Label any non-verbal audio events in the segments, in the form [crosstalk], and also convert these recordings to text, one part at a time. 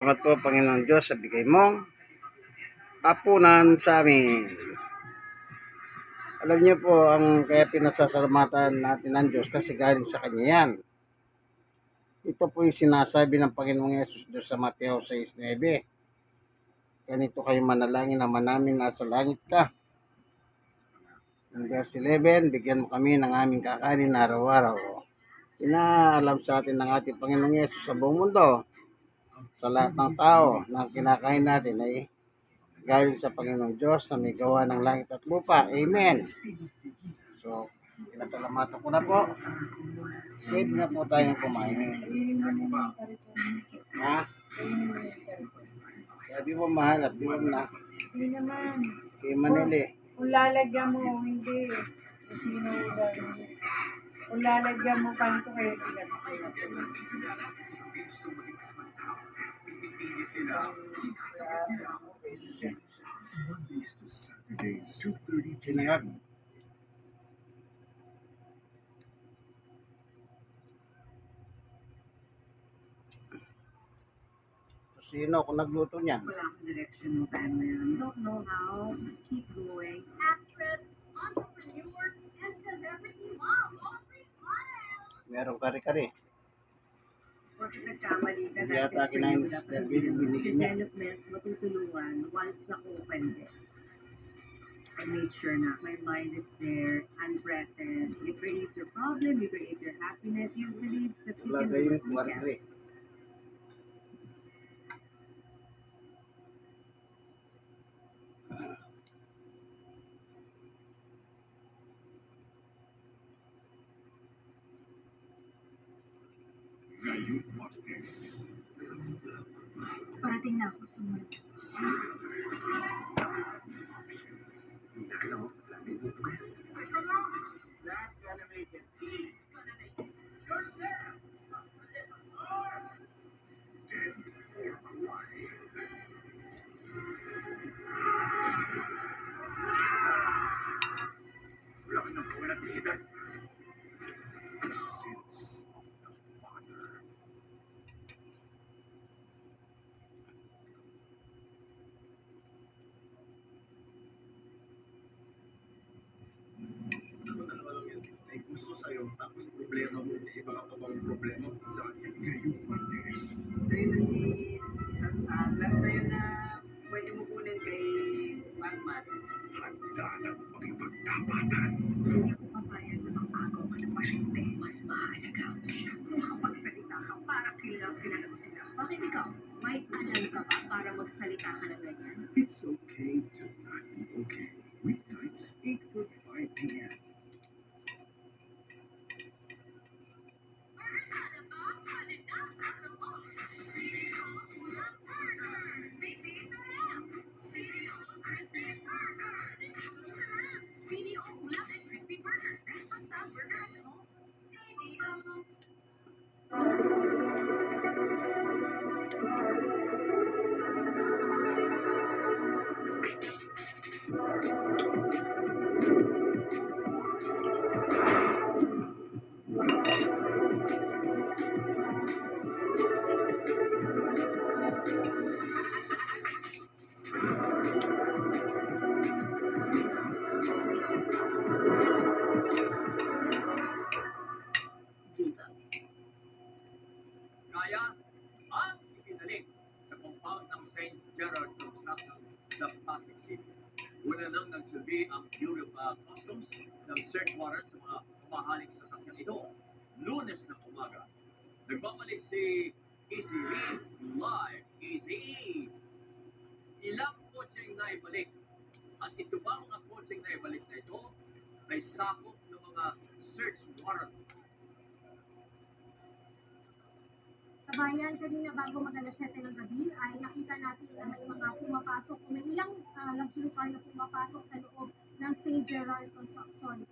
Salamat po, Panginoon Diyos, sa bigay mong apunan sa amin. Alam niyo po, ang kaya pinasasalamatan natin ng Diyos kasi galing sa Kanya yan. Ito po yung sinasabi ng Panginoong Yesus doon sa Mateo 6.9. Ganito kayo manalangin naman namin nasa langit ka. Ang verse 11, bigyan mo kami ng aming kakanin araw-araw. Inaalam sa atin ng ating Panginoong Yesus sa buong mundo sa lahat ng tao na kinakain natin ay galing sa Panginoong Diyos na may gawa ng langit at lupa. Amen. So, pinasalamatan ko na po. Pwede na po tayong kumain. Ha? Sabi mo mahal at di mo na. Hindi naman. Si Manili. Kung lalagyan mo, hindi. Kung sino. Kung lalagyan mo, paano ko kayo pinagpapalagyan? Sinangag. Sino kung nagluto niyan? Wala akong direction ng time na yun. Don't know how. Keep going. actress, entrepreneur, and celebrity mom, Audrey Miles. Merong kare-kare. Hindi yata kinain ni Sister Bill, binili niya. Development, matutulungan once na-open. I made sure na my mind is there, I'm present. You create your problem, you create your happiness, you believe that you Wala can do what you Parating na ako sa mga Sa'yo na si isang sanglas sa'yo na pwede mo kunin kay Batman. Hindi ako papayag na magpagaw ka ng pasyente. Mas mahalaga ang siya. Makapagsalita ka para kilala kilala mo sila. Bakit ikaw? May alam ka ba para magsalita ka ng ganyan? It's okay to naibalik at ito ba mga kotseng naibalik na ito? Ay sakop ng mga search warrant. Kabayan, kanina bago mag alas 7 ng gabi ay nakita natin na may mga pumapasok, may ilang uh, luxury car na pumapasok sa loob ng St. Gerard Construction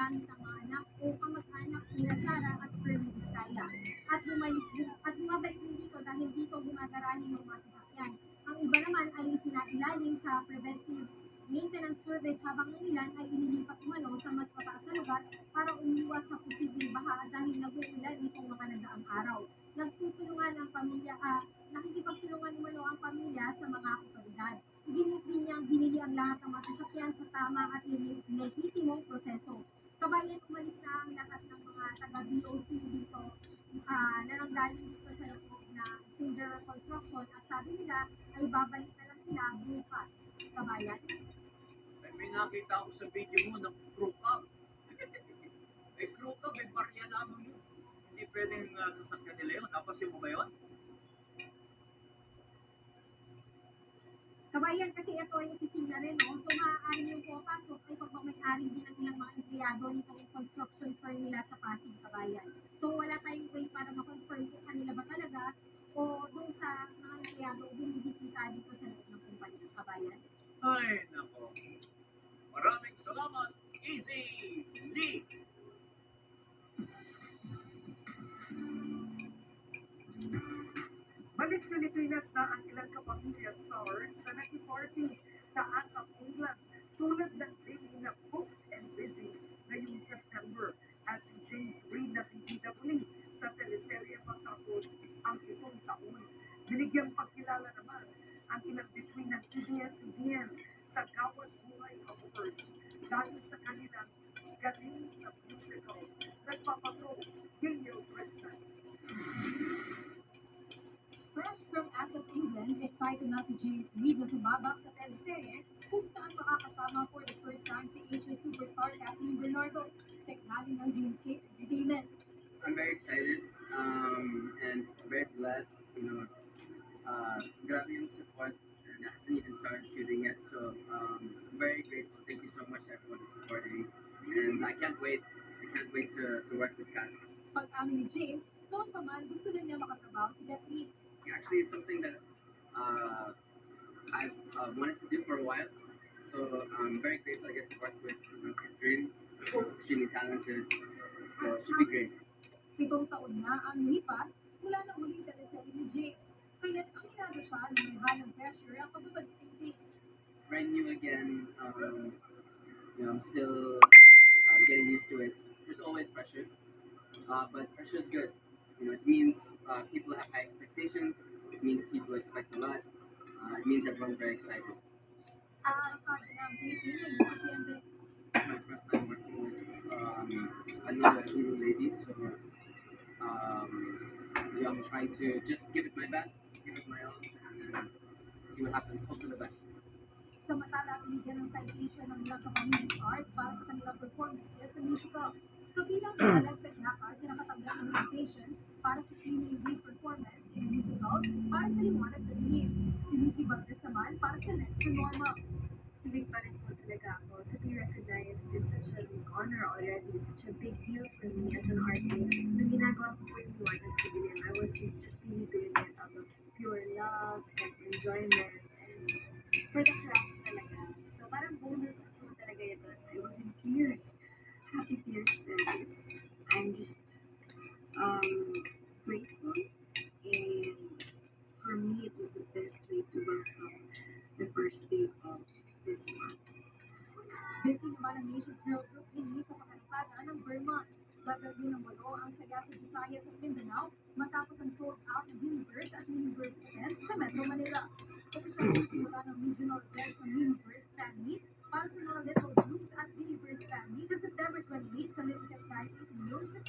gamit ang mga anak o kamag-anak nila at Fermin Vizcaya. At bumalik at bumabalik din dito dahil dito gumagarani ng mga sasakyan. Ang iba naman ay sinailalim sa preventive maintenance service habang ang ilan ay inilipat umano sa mas mataas na lugar para umiwas sa posibleng baha dahil nag-uulan itong mga nagdaang araw. Nagtutulungan ang pamilya, ah, nakikipagtulungan umano ang pamilya sa mga otoridad. Ginit niyang binili ang lahat ng mga pwedeng uh, sasakyan nila yun. Napansin mo ba yun? Kabayan kasi ito ay opisina rin, no? So maaari yung pumapasok ay pagmamayari din ng ilang mga empleyado nitong construction firm nila sa Pasig, Kabayan. So wala tayong way para ma-confirm kung kanila na ang ilang kapamilya stars na nag-party sa Asap, England. Tulad ng baby na booked and busy ngayong September at si James Reid na bibida muli sa teleserye pagtapos ang itong taon. Binigyang pagkilala naman ang ilang between ng PBS-CBN Na sumabak sa teleserye kung saan makakasama for the first time si Asian superstar Kathleen Bernardo sa ilalim ng Dreamscape Entertainment. I'm very excited um, and very blessed. You know, uh, grabe yung support and I hasn't even started shooting yet. So um, talented. So it should be great. Pitong taon na ang lumipas mula ng huling teleserye ni James. Kaya't siya na may pressure ang pagbabalik very new again. Um, you know, I'm still uh, getting used to it. There's always pressure, uh, but pressure is good. You know, it means uh, people have high expectations. It means people expect a lot. Uh, it means everyone's very excited. Uh, um, another Hero lady, so um, yeah, I'm trying to just give it my best, give it my all, and then see what happens. Hope for the best. Samantala, binigyan ng citation ng ilang kapamilya stars para sa kanilang performances sa musical. Kabilang [clears throat] sa was just being there.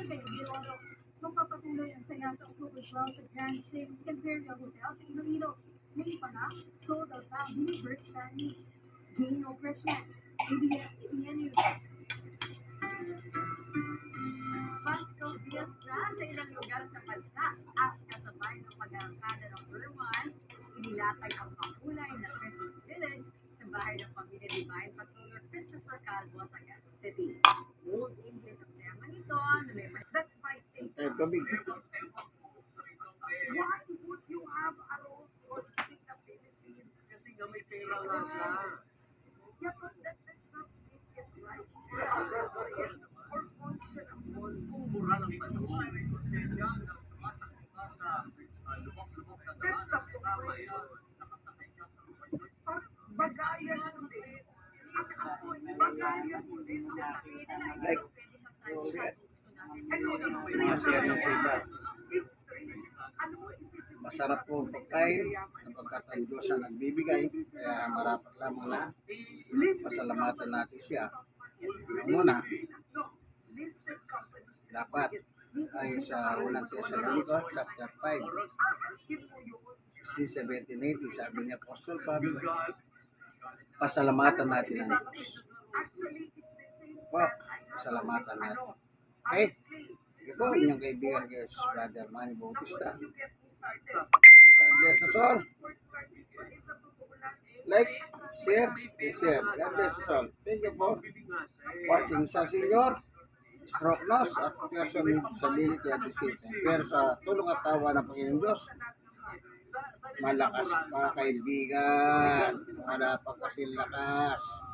De Oro. Magpapatuloy ang saya sa October 12 sa Grand Sim Imperial Hotel pa lang, sold out na ang no pressure. ABS-CBN News. Pasko Diaz na sa ilang lugar sa bansa at kasabay ng pag-aangkada ng Vermont, inilatag ang pakulay na Christmas Village sa bahay ng pamilya ni Bayan Patrolor Christopher Calvo sa City. Old English may That's my take. Tayo tubig. Why would you have a rose for speak the Philippines? Kasi nga may pera nga siya. Yeah, but that does not make it right. Or function ang mall. Mura lang ba ito? May konsensya na sumasakita sa uh, lubok-lubok na Best daan. of the Tama way. yun. Nakasakay ka sa lubok-lubok. Parang bagayan mo din. Ang apoy, bagayan mo din. Like, Ano mga sharing sa iba. It's free. Ano mo isipin mo? Masarap po ang pagkain sapagkat ang Diyos ang nagbibigay. Kaya marapat lamang na pasalamatan natin siya. Una, No, listed companies. dapat Ayon sa unang Tesalonica, chapter 5, si 1780, sabi niya, Apostol Pablo, pasalamatan natin ang Diyos. Po, pasalamatan natin. Okay? Po, inyong kaibigan kay Jesus Brother Manny Bautista. God bless us all. Like, share, and share. God bless us all. Thank you for watching sa senior, stroke loss at person with disability at disability. Pero sa tulong at tawa ng Panginoon Diyos, malakas pa kaibigan. Wala pa kasi lakas.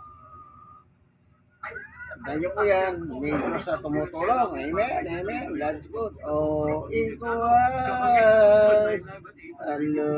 Niyo po yan. Diyos sa tumutulong. Amen. Amen. God's good. Oh, ikaw ay. Hello.